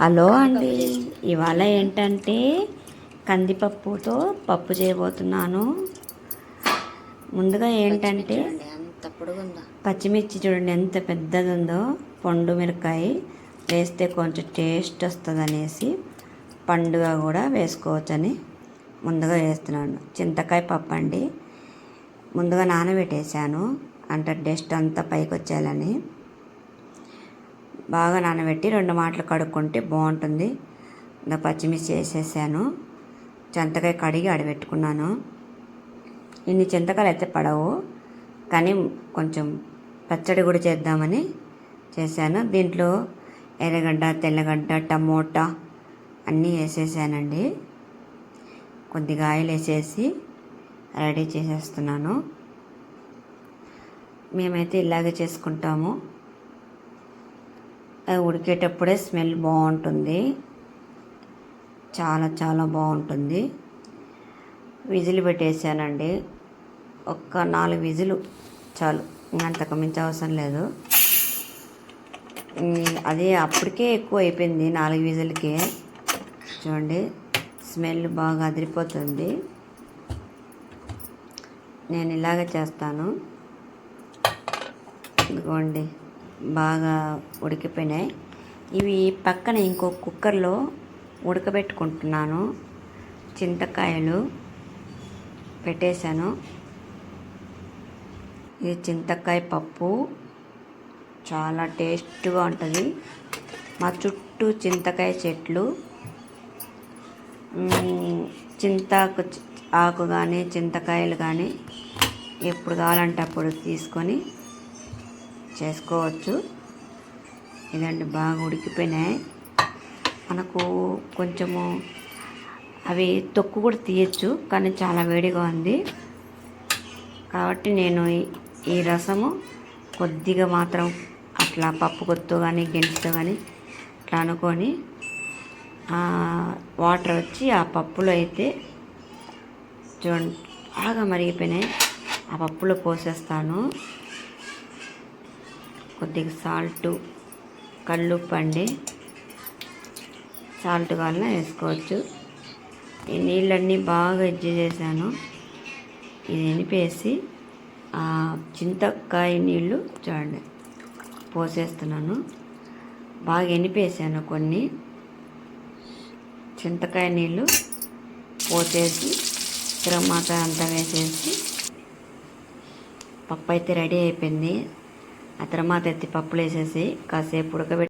Hello అండి. ఇవాళ ఏంటంటే కందిపప్పుతో పప్పు చేయబోతున్నాను. ముందుగా ఏంటంటే పచ్చిమిర్చి చూడండి ఎంత పెద్దది ఉందో పండు మిరకాయ వేస్తే కొంచెం టేస్ట్ వస్తుంది అనేసి పండుగ కూడా వేసుకోవచ్చని ముందుగా వేస్తున్నాను. చింతకాయ పప్పు అండి. ముందుగా నానబెట్టేశాను. అంటే డస్ట్ అంతా పైకి వచ్చేయాలని బాగా నానబెట్టి రెండు మాటలు కడుక్కుంటే బాగుంటుంది. ఇంకా పచ్చిమిర్చి వేసేసాను. చింతకాయ కడిగి ఆడబెట్టుకున్నాను. ఇన్ని చింతకాయలు అయితే పడవు. కానీ కొంచెం పచ్చడి కూడా చేద్దామని చేశాను. దీంట్లో ఎర్రగడ్డ తెల్లగడ్డ టమోటా అన్నీ వేసేసానండి. కొద్దిగా ఆయిల్ వేసేసి రెడీ చేసేస్తున్నాను. మేమైతే ఇలాగే చేసుకుంటాము. అది ఉడికేటప్పుడే స్మెల్ బాగుంటుంది. చాలా చాలా బాగుంటుంది. విజిల్ పెట్టేసానండి ఒక్క నాలుగు విజిలు చాలు. అంతకు మించి అవసరం లేదు. అదే అది అప్పటికే ఎక్కువ అయిపోయింది నాలుగు విజిల్కే. చూడండి స్మెల్ బాగా అదిరిపోతుంది. నేను ఇలాగ చేస్తాను. ఇదిగోండి. బాగా ఉడికిపోయినాయి. ఇవి పక్కన ఇంకో కుక్కర్లో ఉడకబెట్టుకుంటున్నాను. చింతకాయలు పెట్టేశాను. ఇది చింతకాయ పప్పు. చాలా టేస్ట్గా ఉంటుంది. మా చుట్టూ చింతకాయ చెట్లు. చింతాకు ఆకు కానీ చింతకాయలు కానీ ఎప్పుడు కావాలంటే అప్పుడు తీసుకొని చేసుకోవచ్చు. ఇదండి బాగా ఉడికిపోయినాయి. మనకు కొంచెము అవి తొక్కు కూడా తీయచ్చు కానీ చాలా వేడిగా ఉంది. కాబట్టి నేను ఈ- ఈ రసము కొద్దిగా మాత్రం అట్లా పప్పు కొత్తు కానీ గెంటుతో కానీ అట్లా అనుకొని వాటర్ వచ్చి ఆ పప్పులో అయితే చూడండి బాగా మరిగిపోయినాయి. ఆ పప్పులో పోసేస్తాను. కొద్దిగా సాల్ట్ కల్లుప్పు అండి. సాల్ట్ వల్ల వేసుకోవచ్చు. ఈ నీళ్ళన్నీ బాగా ఇజ్జి చేశాను. ఇది వినిపేసి ఆ చింతకాయ నీళ్ళు చూడండి పోసేస్తున్నాను. బాగా ఎనిపేసాను కొన్ని. చింతకాయ నీళ్ళు పోసేసి తిరమాత అంతా వేసేసి పప్పు అయితే రెడీ అయిపోయింది. ఆ తర్వాత ఎత్తి పప్పులు వేసేసి కాసేపు ఉడకబెట్టి